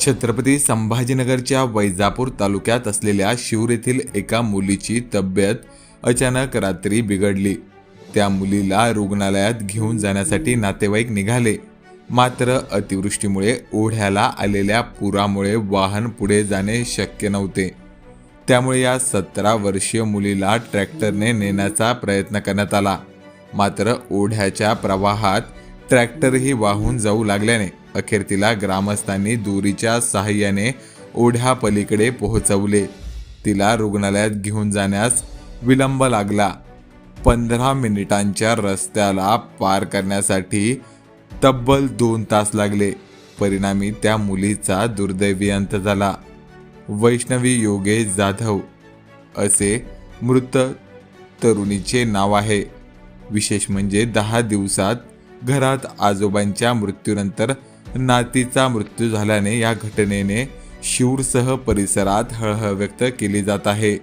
छत्रपती संभाजीनगरच्या वैजापूर तालुक्यात असलेल्या शिवर येथील एका मुलीची तब्येत अचानक रात्री बिघडली. त्या मुलीला रुग्णालयात घेऊन जाण्यासाठी नातेवाईक निघाले. मात्र अतिवृष्टीमुळे ओढ्याला आलेल्या पुरामुळे वाहन पुढे जाणे शक्य नव्हते. त्यामुळे या सतरा वर्षीय मुलीला ट्रॅक्टरने नेण्याचा प्रयत्न करण्यात आला. मात्र ओढ्याच्या प्रवाहात ट्रॅक्टरही वाहून जाऊ लागल्याने अखेर तिला ग्रामस्थांनी दोरीच्या सहाय्याने ओढ्या पलीकडे पोहोचवले. तिला रुग्णालयात घेऊन जाण्यास विलंब लागला. पंधरा मिनिटांच्या रस्त्याला पार करण्यासाठी तब्बल दोन तास लागले. परिणामी त्या मुलीचा दुर्दैवी अंत झाला. वैष्णवी योगेश जाधव असे मृत तरुणीचे नाव आहे. विशेष म्हणजे दहा दिवसात घरात आजोबांच्या मृत्यूनंतर नातीचा मृत्यू झाल्याने या घटनेने शिवरसह परिसरात हळहळ व्यक्त केली जात आहे.